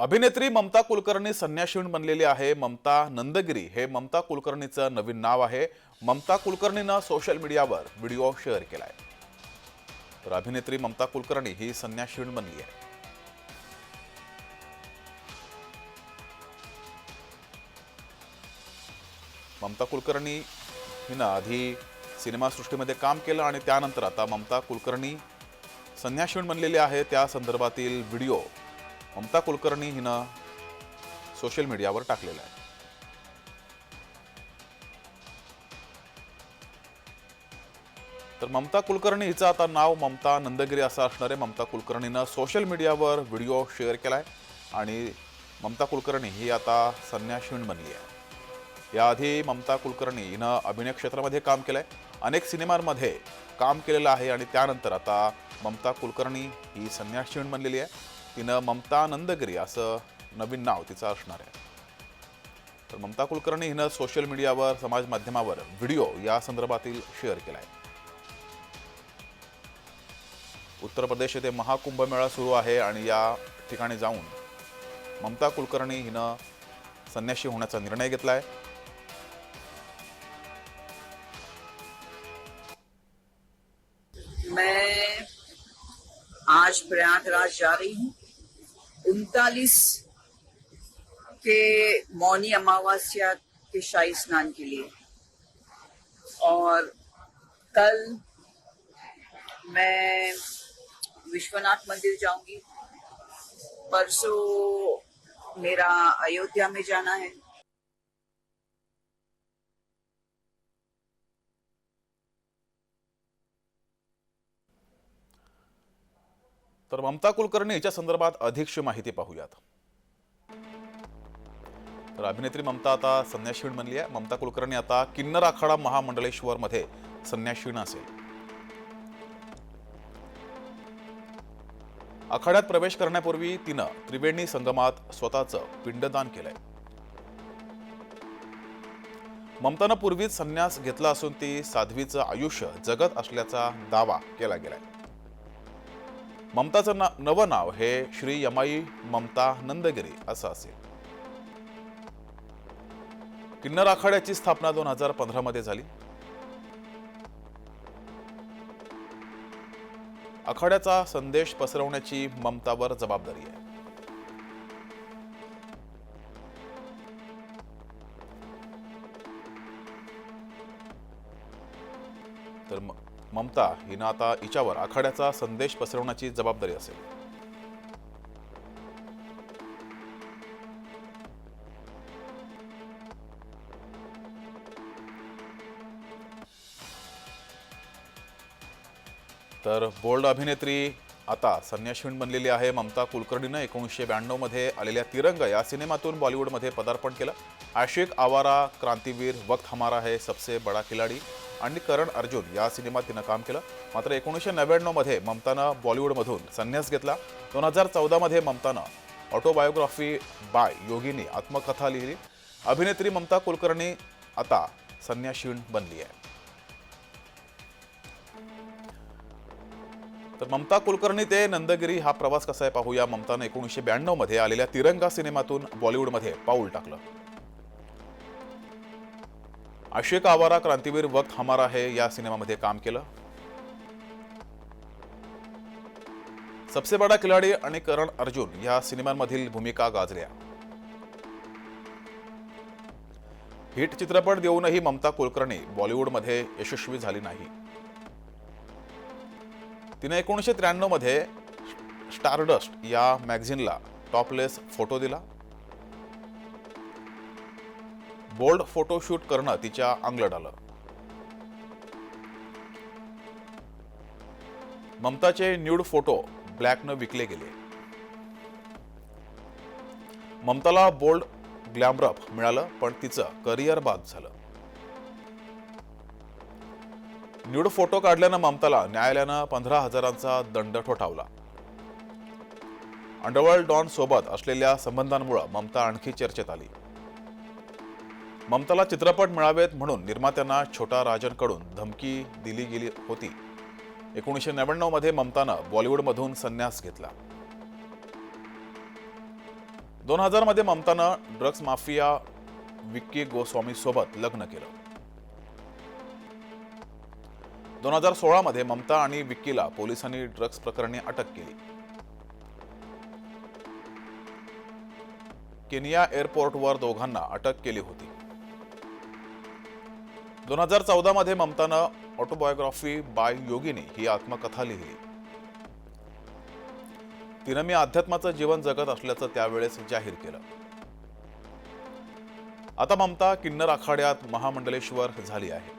अभिनेत्री ममता कुलकर्णी संन्याशीण बनलेली आहे. ममता नंदगिरी हे ममता कुलकर्णीचं नवीन नाव आहे. ममता कुलकर्णीनं सोशल मीडियावर व्हिडिओ शेअर केलाय. तर अभिनेत्री ममता कुलकर्णी ही संन्याशीण बनली आहे. ममता कुलकर्णी हिनं आधी सिनेमासृष्टीमध्ये काम केलं आणि त्यानंतर आता ममता कुलकर्णी संन्याशीण बनलेली आहे. त्या संदर्भातील व्हिडिओ ममता कुलकर्णी हिनं सोशल मीडियावर टाकलेलं आहे. तर ममता कुलकर्णी हिचं आता नाव ममता नंदगिरी असं असणार आहे. ममता कुलकर्णीनं सोशल मीडियावर व्हिडिओ शेअर केला आहे आणि ममता कुलकर्णी ही आता संन्याशीण बनली आहे. याआधी ममता कुलकर्णी हिनं अभिनय क्षेत्रामध्ये काम केलंय. अनेक सिनेमांमध्ये काम केलेलं आहे आणि त्यानंतर आता ममता कुलकर्णी ही संन्यासीण बनलेली आहे. तिनं ममता नंदगिरी असं नवीन नाव तिचं असणार आहे. तर ममता कुलकर्णी हिनं सोशल मीडियावर समाज माध्यमावर व्हिडिओ या संदर्भातील शेअर केला आहे उत्तर प्रदेश येथे महाकुंभमेळा सुरू आहे आणि या ठिकाणी जाऊन ममता कुलकर्णी हिनं संन्याशी होण्याचा निर्णय घेतलाय. मैं आज प्रयागराज जा रही हूँ। उनतालीस के मौनी अमावस्या के शाही स्नान के लिए। और कल मैं विश्वनाथ मंदिर जाऊँगी। परसों मेरा अयोध्या में जाना है। तर ममता कुलकर्णी याच्या संदर्भात अधिकशी माहिती पाहूयात. तर अभिनेत्री ममता आता संन्याशीण बनली आहे. ममता कुलकर्णी आता किन्नर आखाडा महामंडलेश्वर मध्ये संन्याशीण असेल. आखाड्यात प्रवेश करण्यापूर्वी तिनं त्रिवेणी संगमात स्वतःचं पिंडदान केलंय. ममतानं पूर्वीच संन्यास घेतला असून ती साध्वीचं आयुष्य जगत असल्याचा दावा केला गेलाय. ममताचं ना नवं नाव हे श्री यमाई ममता नंदगिरी असं असेल. किन्नर आखाड्याची स्थापना दोन हजार पंधरामध्ये झाली. आखाड्याचा संदेश पसरवण्याची ममतावर जबाबदारी आहे. तर मग ममता हिनं आता हिच्यावर आखाड्याचा संदेश पसरवण्याची जबाबदारी असेल. तर बोल्ड अभिनेत्री आता संन्याशीण बनलेली आहे ममता कुलकर्णीनं. एकोणीसशे ब्याण्णवमध्ये आलेल्या तिरंग या सिनेमातून बॉलिवूडमध्ये पदार्पण केलं. आशिक आवारा क्रांतीवीर वक्त हमारा है सबसे बडा खिलाडी. आणि करण अर्जुन या सिनेमात तिनं काम केलं. मात्र एकोणीसशे नव्याण्णवमध्ये ममतानं बॉलिवूडमधून संन्यास घेतला. दोन हजार चौदामध्ये ममतानं ऑटोबायोग्राफी बाय योगीने आत्मकथा लिहिली. अभिनेत्री ममता कुलकर्णी आता संन्याशीण बनली आहे. तर ममता कुलकर्णी ते नंदगिरी हा प्रवास कसा आहे पाहूया. ममतानं एकोणीसशे ब्याण्णवमध्ये आलेल्या तिरंगा सिनेमातून बॉलिवूडमध्ये पाऊल टाकलं. आशिक आवारा क्रांतीवीर वक्त हमारा है या सिनेमामध्ये काम केलं? सबसे बडा खिलाडी आणि करण अर्जुन या सिनेमांमधील भूमिका गाजल्या. हिट चित्रपट देऊनही ममता कुलकर्णी बॉलिवूडमध्ये यशस्वी झाली नाही. तिने एकोणीसशे त्र्याण्णवमध्ये स्टारडस्ट या मॅगझिनला टॉपलेस फोटो दिला. बोल्ड फोटोशूट करणं तिच्या अंगलट आलं. ममताचे न्यूड फोटो ब्लॅकनं विकले गेले. ममताला बोल्ड ग्लॅमरअप मिळालं पण तिचं करिअर बाद झालं. न्यूड फोटो काढल्यानं ममताला न्यायालयानं पंधरा हजारांचा दंड ठोठावला. अंडरवर्ल्ड डॉन सोबत असलेल्या संबंधांमुळे ममता आणखी चर्चेत आली. ममताला चित्रपट मिळावेत म्हणून निर्मात्यांना छोटा राजनकडून धमकी दिली गेली होती. एकोणीसशे नव्याण्णवमध्ये ममतानं बॉलिवूडमधून संन्यास घेतला. दोन हजारमध्ये ममतानं ड्रग्ज माफिया विक्की गोस्वामीसोबत लग्न केलं. दोन हजार सोळामध्ये ममता आणि विक्कीला पोलिसांनी ड्रग्ज प्रकरणी अटक केली. केनिया एअरपोर्टवर दोघांना अटक केली होती. दोन हजार चौदामध्ये ममतानं ऑटोबायोग्राफी बाय योगिनी ही आत्मकथा लिहिली. तिनं मी अध्यात्माचं जीवन जगत असल्याचं त्यावेळेस जाहीर केलं. आता ममता किन्नर आखाड्यात महामंडलेश्वर झाली आहे.